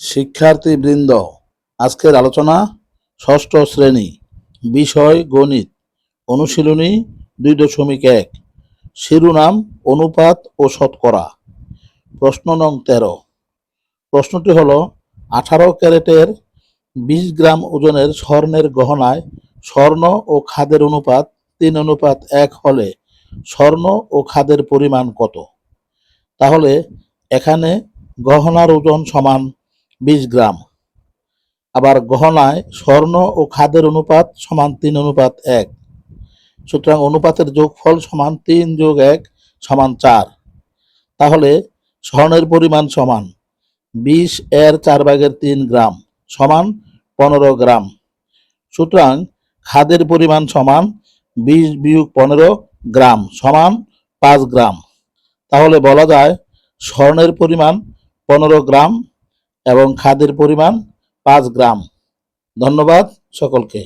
শিক্ষার্থীবৃন্দ, আজকের আলোচনা ষষ্ঠ শ্রেণি, বিষয় গণিত, অনুশীলনী দুই দশমিক এক, শিরোনাম অনুপাত ও শতকরা, প্রশ্ন নং তেরো। প্রশ্নটি হল, আঠারো ক্যারেটের বিশ গ্রাম ওজনের স্বর্ণের গহনায় স্বর্ণ ও খাদের অনুপাত, তিন অনুপাত এক হলে স্বর্ণ ও খাদের পরিমাণ কত? তাহলে এখানে গহনার ওজন সমান বিশ গ্রাম। আবার গহনায় স্বর্ণ ও খাদের অনুপাত সমান তিন অনুপাত এক। সুতরাং অনুপাতের যোগফল সমান তিন যোগ এক সমান চার। তাহলে স্বর্ণের পরিমাণ সমান বিশ এর চার ভাগের তিন গ্রাম সমান পনেরো গ্রাম। সুতরাং খাদের পরিমাণ সমান বিশ বিয়োগ পনেরো গ্রাম সমান পাঁচ গ্রাম। তাহলে বলা যায় স্বর্ণের পরিমাণ পনেরো গ্রাম এবং খাদের পরিমাণ পাঁচ গ্রাম। ধন্যবাদ সকলকে।